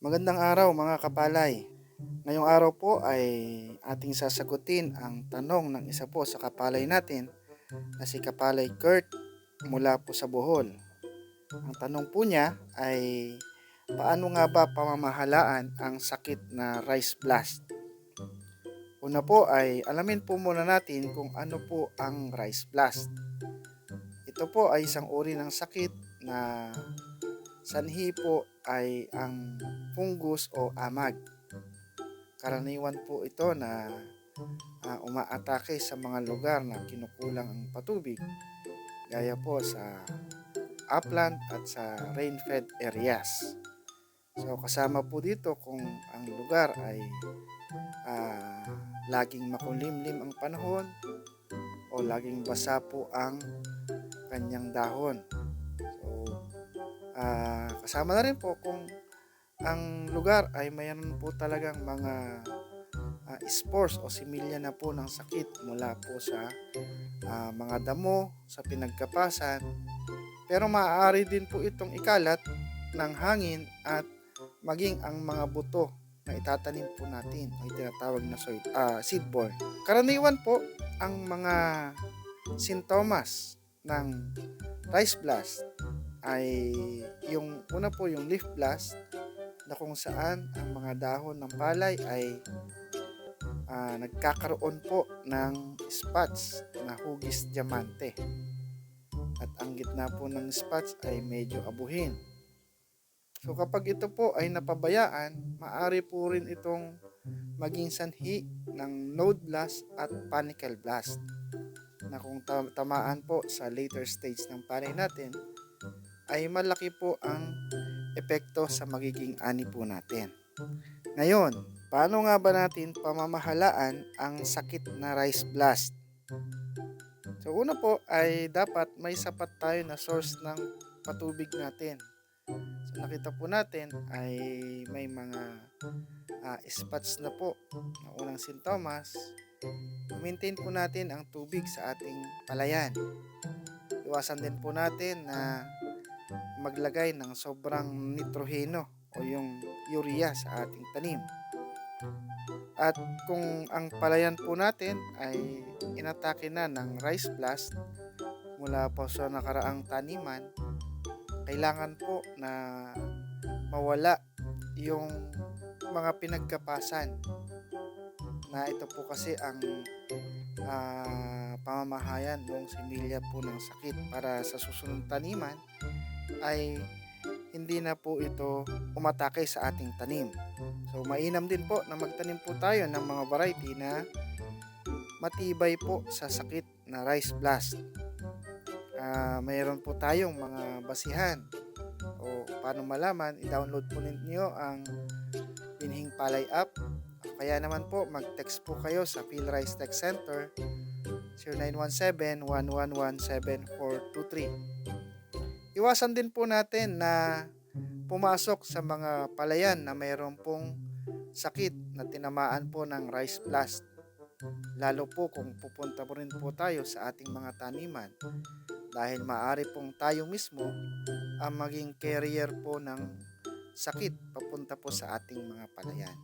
Magandang araw mga kapalay. Ngayong araw po ay ating sasagutin ang tanong ng isa po sa kapalay natin na si Kapalay Kurt mula po sa Bohol. Ang tanong po niya ay paano nga ba pamamahalaan ang sakit na rice blast? Una po ay alamin po muna natin kung ano po ang rice blast. Ito po ay isang uri ng sakit na sanhi po ay ang fungus o amag. Karaniwan po ito na ah, umaatake sa mga lugar na kinukulang ang patubig gaya po sa upland at sa rain-fed areas. So kasama po dito kung ang lugar ay ah, laging makulimlim ang panahon o laging basa po ang kanyang dahon. So Ah, kasama na rin po kung ang lugar ay mayroon po talagang mga ah, spores o similya na po ng sakit mula po sa ah, mga damo, sa pinagkapasan. Pero maaari din po itong ikalat ng hangin at maging ang mga buto na itatanim po natin ay tinatawag na soil, ah, seedborne. Karaniwan po ang mga sintomas ng rice blast ay yung una po yung leaf blast na kung saan ang mga dahon ng palay ay ah, nagkakaroon po ng spots na hugis diamante. At ang gitna po ng spots ay medyo abuhin. So kapag ito po ay napabayaan, maari po rin itong maging sanhi ng node blast at panicle blast na kung tam- tamaan po sa later stage ng palay natin, ay malaki po ang epekto sa magiging ani po natin. Ngayon, paano nga ba natin pamamahalaan ang sakit na rice blast? So una po ay dapat may sapat tayo na source ng patubig natin. So nakita po natin ay may mga ah, spots na po na unang sintomas. Maintain po natin ang tubig sa ating palayan. Iwasan din po natin na maglagay ng sobrang nitroheno o yung urea sa ating tanim. At kung ang palayan po natin ay inatake na ng rice blast mula po sa nakaraang taniman, kailangan po na mawala yung mga pinagkapasan na ito po kasi ang ah, pamamahayan ng similya po ng sakit para sa susunod taniman ay hindi na po ito umatake sa ating tanim. So mainam din po na magtanim po tayo ng mga variety na matibay po sa sakit na rice blast. Ah, mayroon po tayong mga basihan o paano malaman, i-download po ninyo ang Binhing Palay app. Kaya naman po, mag-text po kayo sa PhilRice Tech Center 0917-111-7423. Iwasan din po natin na pumasok sa mga palayan na mayroon pong sakit na tinamaan po ng rice blast. Lalo po kung pupunta po rin po tayo sa ating mga taniman dahil maaari pong tayo mismo ang maging carrier po ng sakit papunta po sa ating mga palayan.